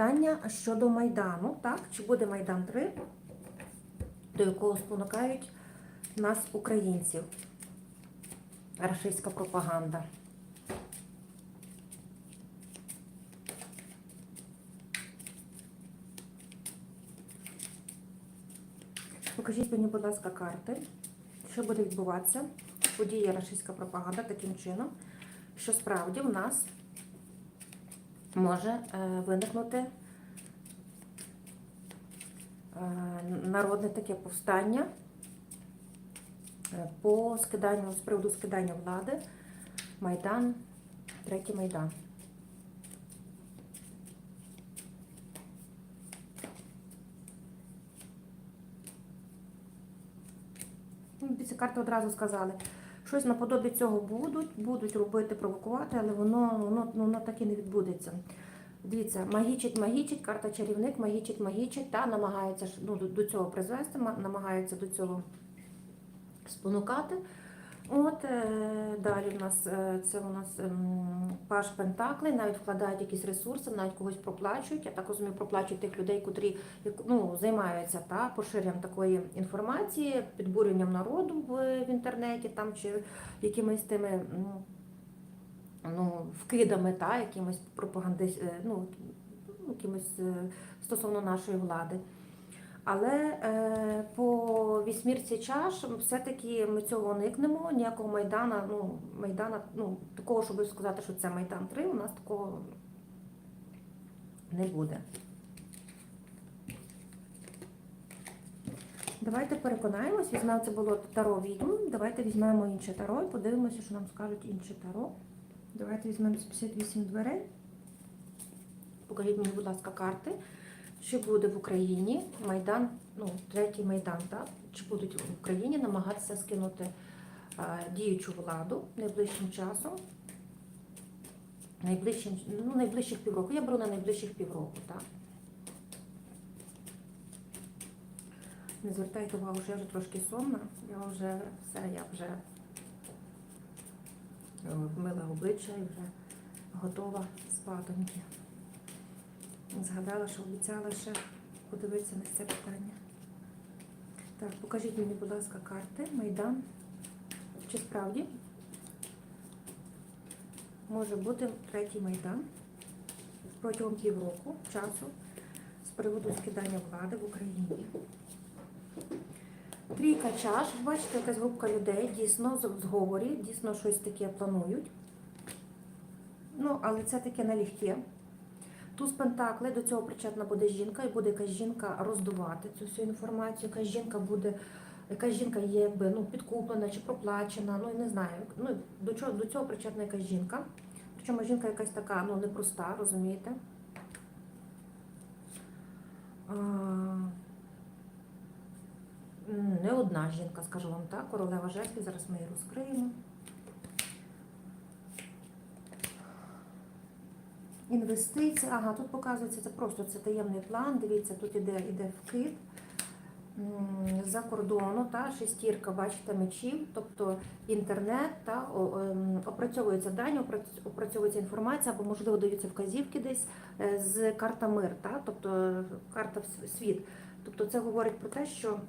питання щодо Майдану, так? Чи буде Майдан 3, до якого спонукають нас, українців? Рашистська пропаганда. Покажіть мені, будь ласка, карти, що буде відбуватися. Подія рашистська пропаганда таким чином, що справді в нас може е, виникнути е, народне таке повстання е, по скиданню, з приводу скидання влади Майдан, третій Майдан. Ну, Ці карти одразу сказали, щось наподобі цього будуть, будуть робити, провокувати, але воно, воно, воно так і не відбудеться. Дивіться, магічить, магічить, карта чарівник, магічить, магічить, та намагається ну, до, цього призвести, ма- намагається до цього спонукати. От е, далі в нас е, це у нас ем, паш Пентаклей, навіть вкладають якісь ресурси, навіть когось проплачують. Я так розумію, проплачують тих людей, котрі ну, займаються та поширенням такої інформації, підбурюванням народу в, в інтернеті там чи якимись тими. ну, вкидами, та, якимось пропаганди, е, ну, якимось стосовно нашої влади. Але е, по вісьмірці чаш все-таки ми цього уникнемо. Ніякого майдана, ну, майдана, ну, такого, щоб сказати, що це Майдан 3, у нас такого не буде. Давайте переконаємось, візьмемо це було таро відьм. Давайте візьмемо інше таро і подивимося, що нам скажуть інше таро. Давайте візьмемо 58 дверей. Покажіть мені, будь ласка, карти. Чи буде в Україні Майдан, ну, третій Майдан, так? Чи будуть в Україні намагатися скинути а, діючу владу найближчим часом? Найближчим, ну, найближчих півроку. Я беру на найближчих півроку, так? Не звертайте увагу, що я вже трошки сонна. Я вже все, я вже е, вмила обличчя і вже готова спатоньки. Згадала, що обіцяла ще подивитися на це питання. Так, покажіть мені, будь ласка, карти, Майдан. Чи справді може бути третій Майдан протягом півроку часу з приводу скидання влади в Україні? Трійка чаш, бачите, якась групка людей дійсно в зговорі, дійсно щось таке планують. Ну, але це таке налегке. Туз Пентакли, до цього причетна буде жінка, і буде якась жінка роздувати цю всю інформацію, якась жінка буде, якась жінка є якби ну, підкуплена чи проплачена, ну я не знаю. Ну, до, чого, до цього причетна якась жінка. Причому жінка якась така ну, непроста, розумієте? А, не одна жінка, скажу вам так, королева жертви, зараз ми її розкриємо. Інвестиції, ага, тут показується, це просто це таємний план. Дивіться, тут іде, іде вкид за кордону, та шестірка, бачите, мечів, тобто інтернет, та ем, опрацьовуються дані, опрацьовується інформація, або можливо даються вказівки десь е, з карта мир, та, тобто е, карта світ. Тобто це говорить про те, що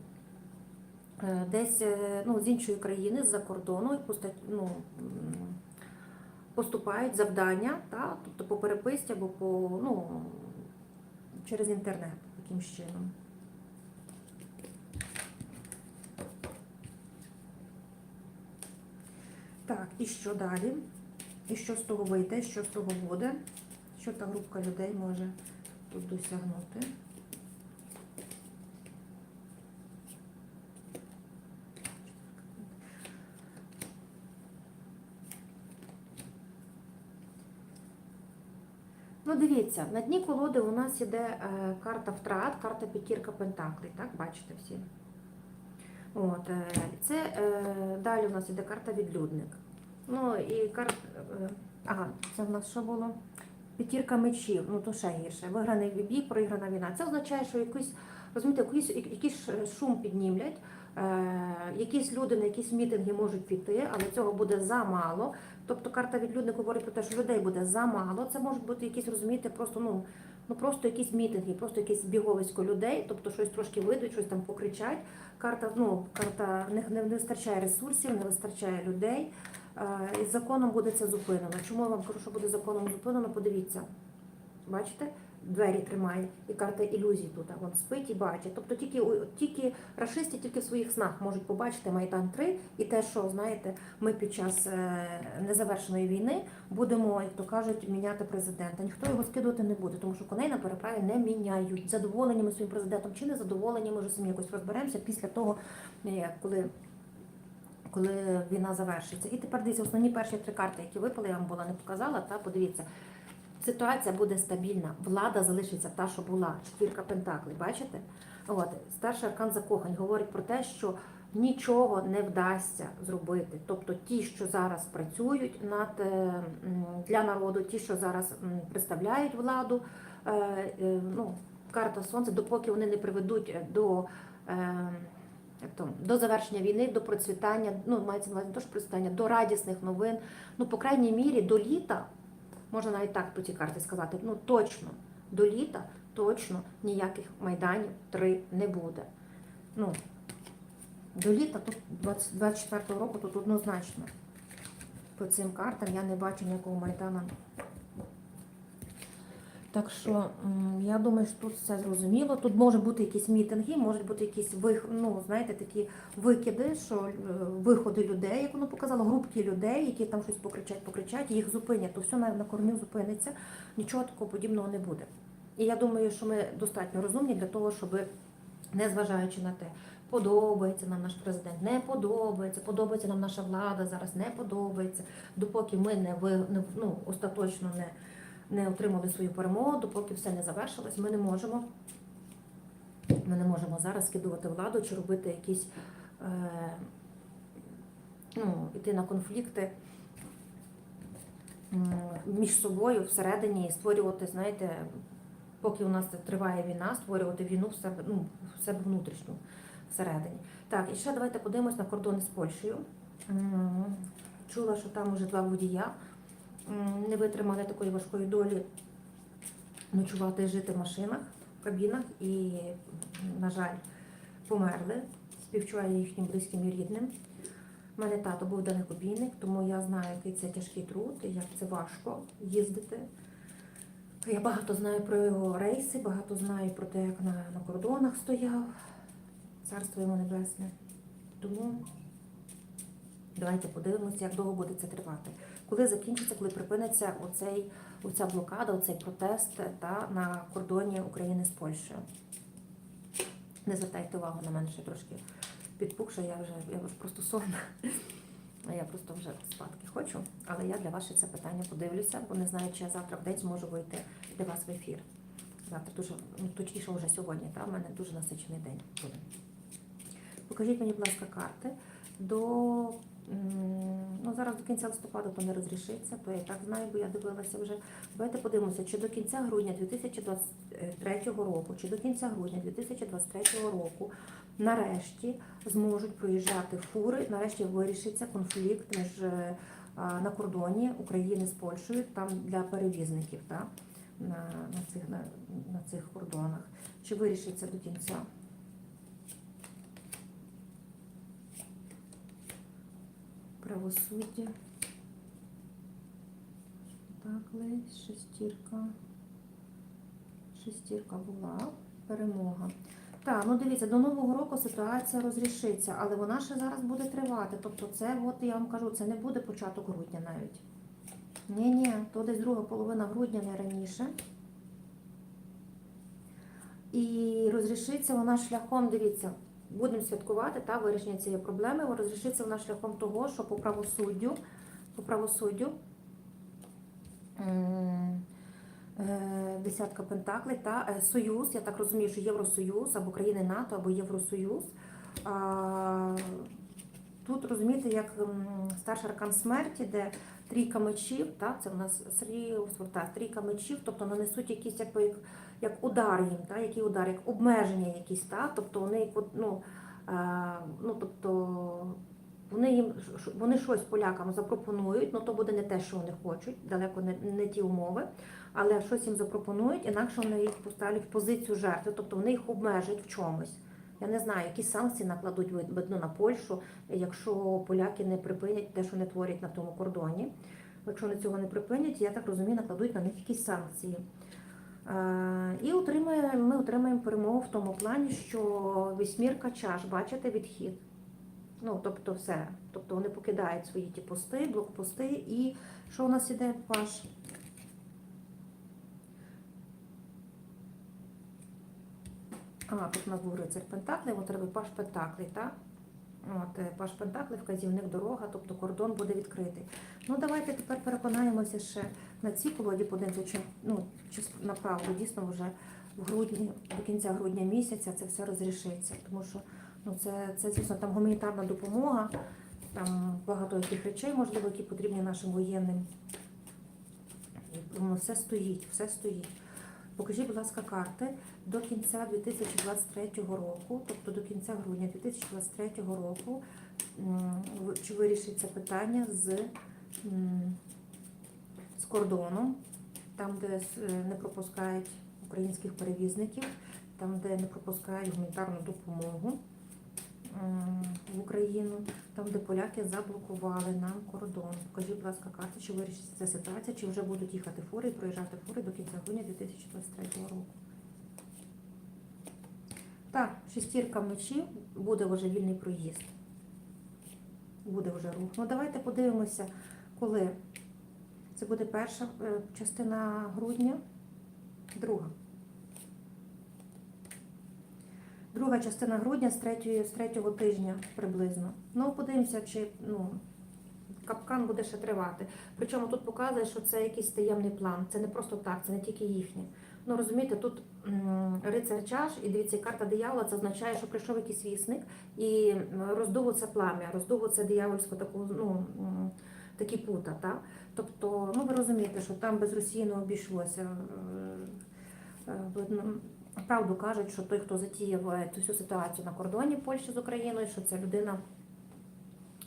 е, десь ну, з іншої країни, з-за кордону, ну, поступають завдання, та, тобто по переписці або по, ну, через інтернет якимсь чином. Так, і що далі? І що з того вийде, що з того буде? Що та групка людей може тут досягнути? Ну, дивіться, на дні колоди у нас іде е, карта втрат, карта п'ятірка пентаклей, так, бачите всі. От, е, це е, далі у нас іде карта відлюдник. Ну і карта. Ага, це в нас що було? П'ятірка мечів, ну то ще гірше. Виграний бій, проіграна війна. Це означає, що якийсь, розумієте, якийсь, якийсь шум піднімлять. Е, якісь люди на якісь мітинги можуть піти, але цього буде замало. Тобто карта відлюдник говорить про те, що людей буде замало. Це можуть бути якісь, розумієте, просто ну, ну просто якісь мітинги, просто якесь біговисько людей, тобто щось трошки вийдуть, щось там покричать. Карта, ну, карта не, не, не вистачає ресурсів, не вистачає людей. Е, І законом буде це зупинено. Чому я вам кажу, що буде законом зупинено? Подивіться. Бачите? Двері тримає, і карта ілюзій тут. Вон спить і бачить. Тобто тільки тільки рашисти тільки в своїх снах можуть побачити Майдан 3 і те, що знаєте, ми під час е, незавершеної війни будемо, як то кажуть, міняти президента. Ніхто його скидувати не буде, тому що коней на переправі не міняють. задоволеннями своїм президентом чи не задоволені, ми вже самі якось розберемося після того, е, коли. Коли війна завершиться. І тепер дивіться, основні перші три карти, які випали, я вам була не показала, та подивіться. Ситуація буде стабільна, влада залишиться та, що була, четвірка пентаклей, бачите? От, старший аркан закохань говорить про те, що нічого не вдасться зробити. Тобто ті, що зараз працюють над, е, для народу, ті, що зараз представляють владу, е, е, ну, карта сонця, допоки вони не приведуть до. то, до завершення війни, до процвітання, ну мається на увазі що процвітання, до радісних новин. Ну, по крайній мірі, до літа можна навіть так по цій карті сказати, ну точно, до літа точно ніяких майданів три не буде. Ну, до літа тут 24-го року тут однозначно. По цим картам я не бачу ніякого майдану. Так що я думаю, що тут все зрозуміло. Тут може бути якісь мітинги, можуть бути якісь вих... ну, знаєте, такі викиди, що е, виходи людей, як воно показало, групки людей, які там щось покричать, покричать, їх зупинять, то все на, на корню зупиниться, нічого такого подібного не буде. І я думаю, що ми достатньо розумні для того, щоб, не зважаючи на те, подобається нам наш президент, не подобається, подобається нам наша влада зараз, не подобається, допоки ми не ви ну, остаточно не не отримали свою перемогу, допоки все не завершилось, ми не можемо. Ми не можемо зараз скидувати владу чи робити якісь е, ну, йти на конфлікти між собою всередині і створювати, знаєте, поки у нас триває війна, створювати війну в себе, ну, в себе внутрішню всередині. Так, і ще давайте подивимось на кордони з Польщею. Чула, що там уже два водія не витримали такої важкої долі ночувати жити в машинах, в кабінах і, на жаль, померли. Співчуваю їхнім близьким і рідним. У мене тато був далекобійник, тому я знаю, який це тяжкий труд, і як це важко їздити. Я багато знаю про його рейси, багато знаю про те, як на, на кордонах стояв. Царство йому небесне. Тому давайте подивимося, як довго буде це тривати. Коли закінчиться, коли припиниться оцей, оця блокада, оцей протест та, на кордоні України з Польщею. Не звертайте увагу на мене ще трошки підпухша, я вже, я вже просто сонна. Я просто вже спадки хочу, але я для вас ще це питання подивлюся, бо не знаю, чи я завтра в день зможу вийти для вас в ефір. Завтра дуже, ну точніше вже сьогодні, та в мене дуже насичений день буде. Покажіть мені, будь ласка, карти до ну зараз до кінця листопада то не розрішиться, то я так знаю, бо я дивилася вже. Давайте подивимося, чи до кінця грудня 2023 року, чи до кінця грудня 2023 року нарешті зможуть проїжджати фури, нарешті вирішиться конфлікт між е, на кордоні України з Польщею, там для перевізників, та, на, на, цих, на, на цих кордонах. Чи вирішиться до кінця? Правосуддя. Так, лись, шестірка. Шестірка була. Перемога. Так, ну дивіться, до Нового року ситуація розрішиться, але вона ще зараз буде тривати. Тобто це, от я вам кажу, це не буде початок грудня навіть. Ні-ні, то десь друга половина грудня, не раніше. І розрішиться вона шляхом, дивіться, будемо святкувати та вирішення цієї проблеми. Розрішиться вона шляхом того, що по правосуддю, по правосуддю е, десятка пентаклей та е, Союз, я так розумію, що Євросоюз або країни НАТО, або Євросоюз. Тут розумієте, як старший аркан смерті, де трійка мечів, так, це в нас Сергій трійка мечів, тобто нанесуть якісь якби, як, удар їм, так, який удар, як обмеження якісь, так, тобто вони ну, е, ну, тобто вони їм вони щось полякам запропонують, ну то буде не те, що вони хочуть, далеко не, не ті умови, але щось їм запропонують, інакше вони їх поставлять в позицію жертви, тобто вони їх обмежать в чомусь. Я не знаю, які санкції накладуть видно на Польщу, якщо поляки не припинять те, що вони творять на тому кордоні. Якщо вони цього не припинять, я так розумію, накладуть на них якісь санкції. Е, І отримає, ми отримаємо перемогу в тому плані, що вісьмірка чаш, бачите, відхід. Ну, тобто все. Тобто вони покидають свої ті пости, блокпости. І що у нас іде паш? А, тут у нас був рицар Пентаклей, от треба паш Пентаклей, так? От, е, паш Пентаклей, вказівник дорога, тобто кордон буде відкритий. Ну, давайте тепер переконаємося ще на цій колоді, подивимося, чи, ну, чи направду дійсно вже в грудні, до кінця грудня місяця це все розрішиться. Тому що ну, це, це, звісно, там гуманітарна допомога, там багато яких речей, можливо, які потрібні нашим воєнним. І, ну, все стоїть, все стоїть. Покажіть, будь ласка, карти до кінця 2023 року, тобто до кінця грудня 2023 року, чи вирішиться питання з, з кордоном, там, де е, не пропускають українських перевізників, там, де не пропускають гуманітарну допомогу в Україну, там, де поляки заблокували нам кордон. Покажіть, будь ласка, карти, чи вирішиться ця ситуація, чи вже будуть їхати фури і проїжджати фури до кінця грудня 2023 року. Так, шестірка мечів, буде вже вільний проїзд. Буде вже рух. Ну давайте подивимося, коли. Це буде перша е, частина грудня, друга. Друга частина грудня з третьої, з третього тижня приблизно. Ну, подивимося, чи ну, капкан буде ще тривати. Причому тут показує, що це якийсь таємний план. Це не просто так, це не тільки їхнє. Ну розумієте, тут рицар чаш, і дивіться, карта диявола, це означає, що прийшов якийсь вісник і роздуло це плам'я, роздуло це диявольську таку, ну, такі пута. Так? Тобто, ну ви розумієте, що там без Росії не обійшлося. Правду кажуть, що той, хто затіяв е, цю всю ситуацію на кордоні Польщі з Україною, що це людина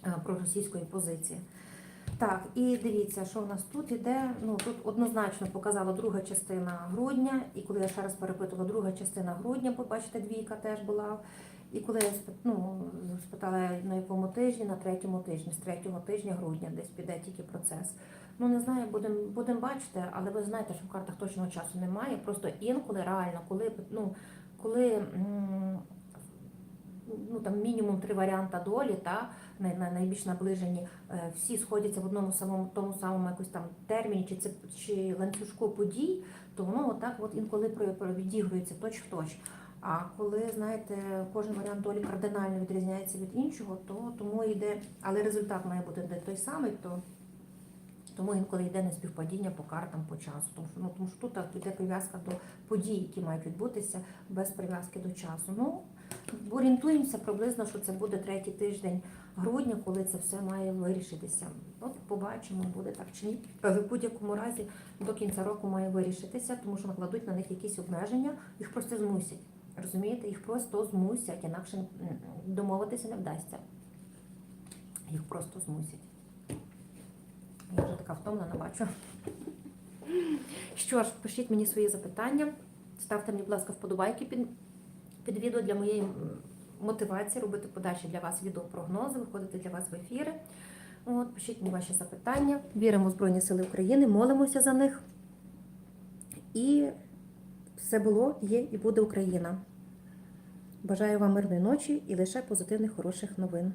е, проросійської позиції. Так, і дивіться, що в нас тут іде. Ну тут однозначно показала друга частина грудня, і коли я ще раз перепитувала друга частина грудня, побачите, двійка теж була. І коли я ну, спитала на якому тижні, на третьому тижні, з третього тижня грудня десь піде тільки процес. Ну не знаю, будемо будем бачити, але ви знаєте, що в картах точного часу немає. Просто інколи реально, коли ну, коли ну там мінімум три варіанти долі, та най- най- найбільш наближені, е, всі сходяться в одному самому тому самому якось там терміні чи чи ланцюжку подій, то воно отак от інколи відігрується точ в точ. А коли знаєте, кожен варіант долі кардинально відрізняється від іншого, то тому йде, але результат має бути де той самий, то тому інколи йде неспівпадіння по картам по часу. Тому що, ну, тому що тут йде прив'язка до подій, які мають відбутися без прив'язки до часу. Ну, орієнтуємося приблизно, що це буде третій тиждень грудня, коли це все має вирішитися. От побачимо, буде так чи ні. В будь-якому разі до кінця року має вирішитися, тому що накладуть на них якісь обмеження, їх просто змусять. Розумієте, їх просто змусять, інакше домовитися не вдасться. Їх просто змусять. Я вже така втомлена, бачу. Що ж, пишіть мені свої запитання, ставте мені, будь ласка, вподобайки під, під відео для моєї мотивації робити подальші для вас відеопрогнози, виходити для вас в ефіри. От, пишіть мені ваші запитання. Віримо в Збройні Сили України, молимося за них. І все було, є і буде Україна. Бажаю вам мирної ночі і лише позитивних хороших новин.